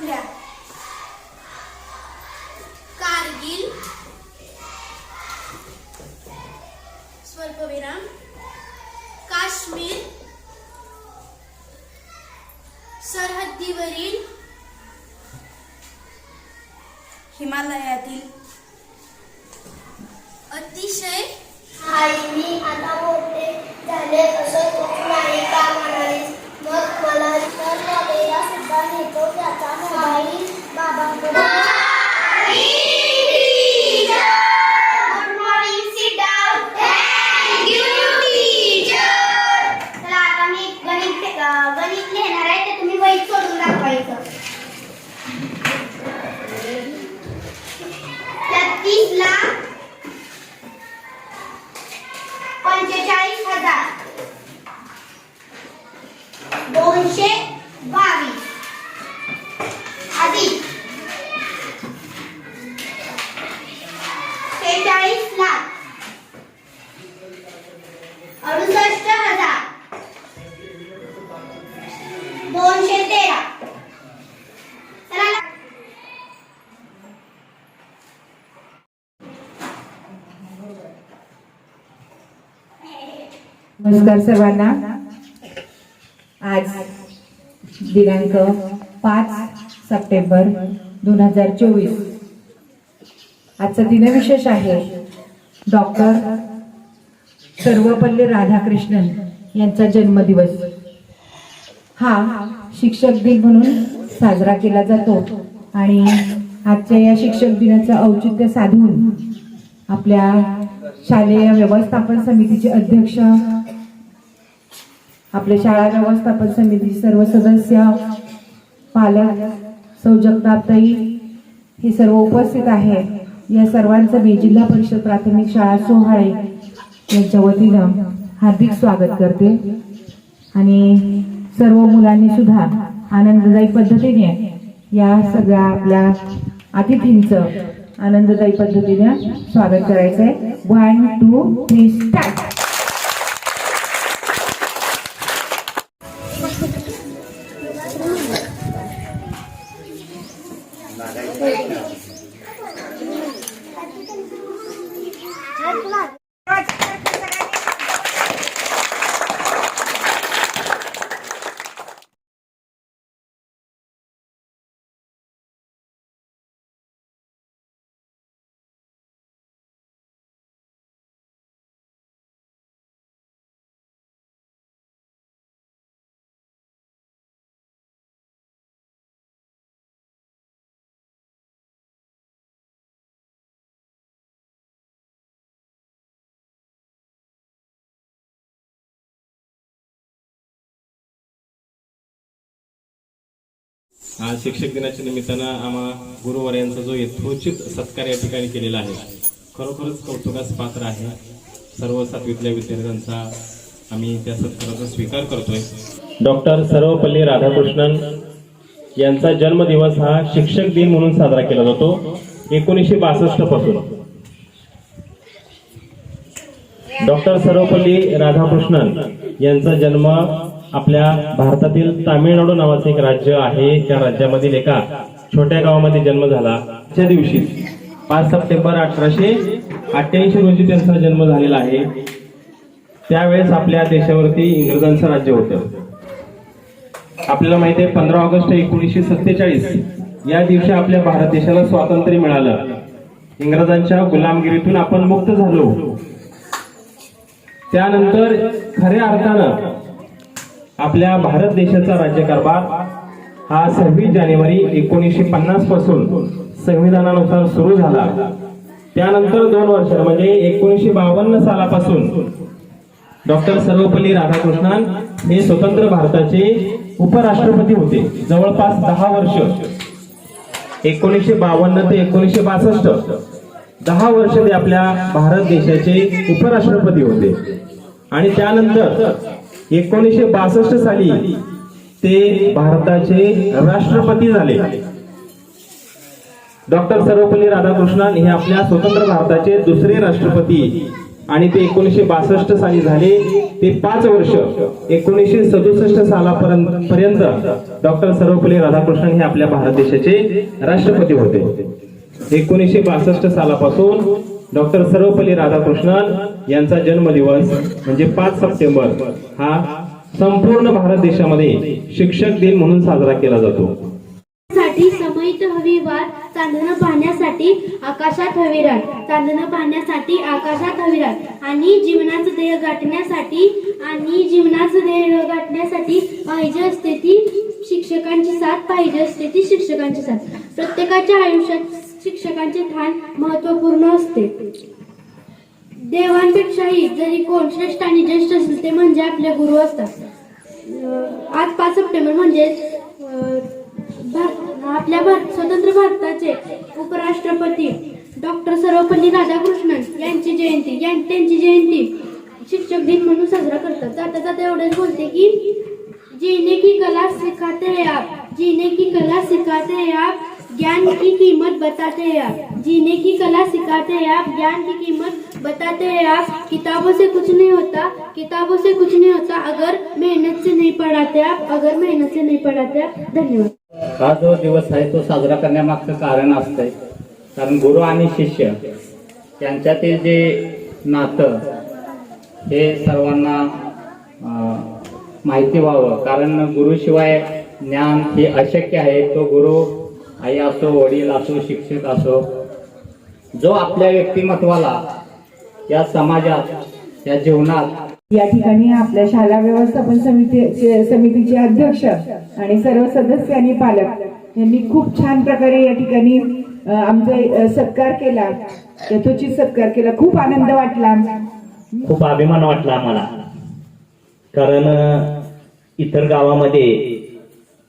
समाज कारगिल. स्वल्पविराम. काश्मीर. सरहद्दीवरील. हिमालयातील. अतिशय. आई मी आता मोठे झाले असं तू नाही का म्हणालीस? मग मला तर सुद्धा नेतो त्याचा मोबाईल अडुसष्ट हजार. दोनशे तेरा. नमस्कार सर्वांना. आज दिनांक पाच सप्टेंबर दोन हजार चोवीस. आजचा दिनविशेष आहे डॉक्टर सर्वपल्ली राधाकृष्णन यांचा जन्मदिवस. हा शिक्षक दिन म्हणून साजरा केला जातो आणि आजच्या या शिक्षक दिनाचं औचित्य साधून आपल्या शालेय व्यवस्थापन समितीचे अध्यक्ष आपल्या शाळा व्यवस्थापन समितीचे सर्व सदस्य पालक सौ जगतापताई हे सर्व उपस्थित आहे. या सर्वांचं मी जिल्हा परिषद प्राथमिक शाळा सोहाळे यांच्या वतीनं हार्दिक स्वागत करते. आणि सर्व मुलांनी सुद्धा आनंददायी पद्धतीने या सगळ्या आपल्या अतिथींचं आनंददायी पद्धतीने स्वागत करायचं आहे वन टू थ्री स्टार्ट आज शिक्षक दिनाच्या निमित्तानं आम्हा गुरुवर्यांचा जो यथोचित सत्कार या ठिकाणी केलेला आहे खरोखरच कौतुकास पात्र आहे. सर्व सातवीतल्या विद्यार्थ्यांचा आम्ही त्या सत्काराचा स्वीकार करतोय. डॉक्टर सर्वपल्ली राधाकृष्णन यांचा जन्मदिवस हा शिक्षक दिन म्हणून साजरा केला जातो एकोणीसशे बासष्टपासून. डॉक्टर सर्वपल्ली राधाकृष्णन यांचा जन्म आपल्या भारतातील तामिळनाडू नावाचं एक राज्य आहे. त्या राज्यामधील एका छोट्या गावामध्ये जन्म झाला. त्या दिवशी पाच सप्टेंबर अठराशे अठ्ठ्याऐंशी रोजी त्यांचा जन्म झालेला आहे. त्यावेळेस आपल्या देशावरती इंग्रजांचं राज्य होतं. आपल्याला माहिती आहे पंधरा ऑगस्ट एकोणीसशे सत्तेचाळीस या दिवशी आपल्या भारत देशाला स्वातंत्र्य मिळालं. इंग्रजांच्या गुलामगिरीतून आपण मुक्त झालो. त्यानंतर खऱ्या अर्थानं आपल्या भारत देशाचा राज्यकारभार हा सव्वीस जानेवारी एकोणीसशे पन्नासपासून संविधानानुसार सुरू झाला. त्यानंतर दोन वर्ष म्हणजे एकोणीसशे बावन्न सालापासून डॉक्टर सर्वपल्ली राधाकृष्णन हे स्वतंत्र भारताचे उपराष्ट्रपती होते. जवळपास दहा वर्ष. एकोणीसशे बावन्न ते एकोणीसशे बासष्ट. दहा वर्ष ते आपल्या भारत देशाचे उपराष्ट्रपती होते. आणि त्यानंतर एकोणीसशे बासष्ट साली ते भारताचे राष्ट्रपती झाले. डॉक्टर सर्वपल्ली राधाकृष्णन हे आपल्या स्वतंत्र भारताचे दुसरे राष्ट्रपती आणि ते एकोणीसशे बासष्ट साली झाले. ते पाच वर्ष एकोणीसशे सदुसष्ट सालापर्यंत पर्यंत डॉक्टर सर्वपल्ली राधाकृष्णन हे आपल्या भारत देशाचे राष्ट्रपती होते. एकोणीसशे बासष्ट सालापासून डॉक्टर सर्वपल्ली राधाकृष्णन यांचा जन्मदिवस म्हणजे पाच सप्टेंबर हा संपूर्ण भारत देशामध्ये शिक्षक दिन म्हणून साजरा केला जातो. साठी समयित हवी चांदणं पाहण्यासाठी आकाशात हविराट चांदणं पाहण्यासाठी आकाशात हविराट आणि जीवनाचं ध्येय गाठण्यासाठी आणि जीवनाचं ध्येय गाठण्यासाठी पाहिजे असते ती शिक्षकांची साथ पाहिजे असते ती शिक्षकांची साथ. प्रत्येकाच्या आयुष्यात शिक्षकांचे स्थान महत्त्वपूर्ण असते. देवांपेक्षाही जरी कोण श्रेष्ठ आणि ज्येष्ठ असेल ते म्हणजे आपले गुरु असतात. आज पाच सप्टेंबर म्हणजे आपल्या भारत स्वतंत्र भारताचे उपराष्ट्रपती डॉक्टर सर्वपल्ली राधाकृष्णन यांची जयंती यां- त्यांची जयंती शिक्षक दिन म्हणून साजरा करतात. जाता जाता एवढेच बोलते की जीने की कला सिखाते आप जीने की कला सिखाते आप ज्ञान की कीमत बताते हैं आप। जीने की कला सिखाते हैं आप। ज्ञान की कीमत बताते हैं आप। किताबों से कुछ नहीं होता। किताबों से कुछ नहीं होता। अगर मेहनत से नहीं पढ़ाते आप अगर मेहनत से नहीं पढ़ाते आप धन्यवाद। हा जो दिवस आहे तो साजरा करण्यामागचं कारण असतंय. कारण गुरु आणि शिष्य यांच्यातील जे नातं हे सर्वांना माहिती व्हावं. कारण गुरुशिवाय ज्ञान हे अशक्य आहे. तो गुरु आई असो वडील असो शिक्षक असो जो आपल्या व्यक्तिमत्वाला या समाजात या जीवनात या ठिकाणी आपल्या शाळा व्यवस्थापन समिती समितीचे अध्यक्ष आणि सर्व सदस्य आणि पालक यांनी खूप छान प्रकारे या ठिकाणी आमचा सत्कार केला. यथोचित सत्कार केला. खूप आनंद वाटला. खूप अभिमान वाटला आम्हाला. कारण इतर गावामध्ये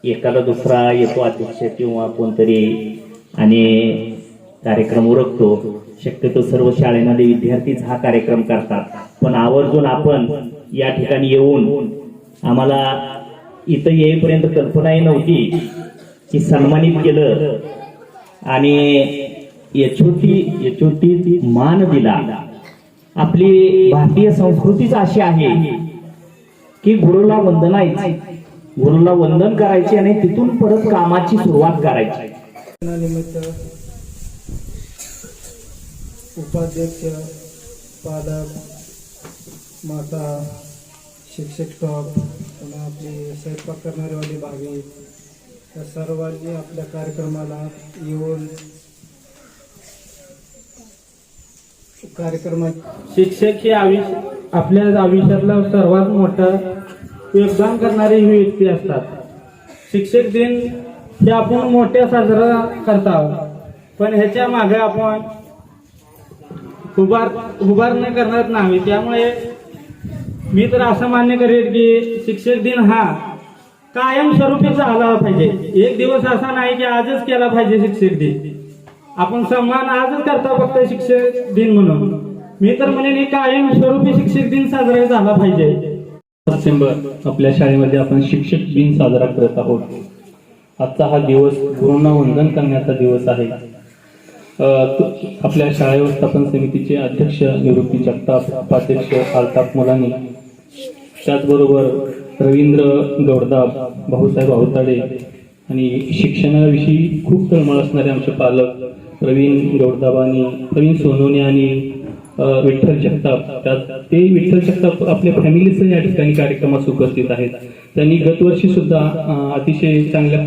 एखादा दुसरा येतो अध्यक्ष किंवा कोणतरी आणि कार्यक्रम उरकतो. शक्यतो सर्व शाळेमध्ये विद्यार्थीच हा कार्यक्रम करतात. पण आवर्जून आपण या ठिकाणी येऊन आम्हाला इथं येईपर्यंत कल्पनाही नव्हती की सन्मानित केलं. आणि यचोटी यचोटी मान दिला. आपली भारतीय संस्कृतीच अशी आहे की गुरुला वंदनायची. गुरुला वंदन करायचे आणि तिथून परत कामाची सुरुवात करायची. निमित्त उपाध्यक्ष पालक माता शिक्षक स्टॉप पुन्हा आपले स्वयंपाक करणारेवाले भावी या सर्वांनी आपल्या कार्यक्रमाला येऊन कार्यक्रमात शिक्षक हे आयुष्य आपल्या आयुष्यातला सर्वात मोठं योगदान करणारे ही व्यक्ती असतात. शिक्षक दिन हे आपण मोठ्या साजरा करता पण ह्याच्या मागे आपण उभार उभारणी करणार नाही. त्यामुळे मी तर असं मान्य करेल की शिक्षक दिन हा कायमस्वरूपी झाला पाहिजे. एक दिवस असा नाही की आजच केला पाहिजे शिक्षक दिन. आपण सन्मान आजच करता फक्त शिक्षक दिन म्हणून. मी तर म्हणेन की कायमस्वरूपी शिक्षक दिन साजरा झाला पाहिजे. सप्टेंबर आपल्या शाळेमध्ये आपण शिक्षक दिन साजरा करत आहोत. आजचा हा दिवस गुरुंना वंदन करण्याचा दिवस आहे. आपल्या शाळा व्यवस्थापन समितीचे अध्यक्ष निवृत्ती जगताप उपाध्यक्ष अल्ताफ मुलानी त्याचबरोबर रवींद्र गौडदाब भाऊसाहेब आवताडे आणि शिक्षणाविषयी खूप तळमळ असणारे आमचे पालक प्रवीण गौडदाब आणि प्रवीण सोनोने आणि विठ्ठल जगताप. ते विठ्ठल जगताप आपल्या फॅमिलीसह या ठिकाणी कार्यक्रमास उपस्थित आहेत. त्यांनी गतवर्षी सुद्धा अतिशय चांगल्या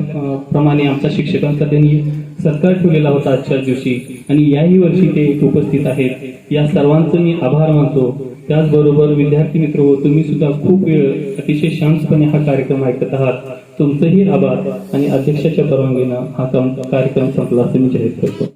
प्रमाणे आमच्या शिक्षकांचा त्यांनी सत्कार ठेवलेला होता आजच्या दिवशी. आणि याही वर्षी ते उपस्थित आहेत. या सर्वांचं मी आभार मानतो. त्याचबरोबर विद्यार्थी मित्र हो तुम्ही सुद्धा खूप वेळ अतिशय शांतपणे हा कार्यक्रम ऐकत आहात. तुमचंही आभार. आणि अध्यक्षाच्या परवानगीनं हा कार्यक्रम संपला असं मी जाहीर करतो.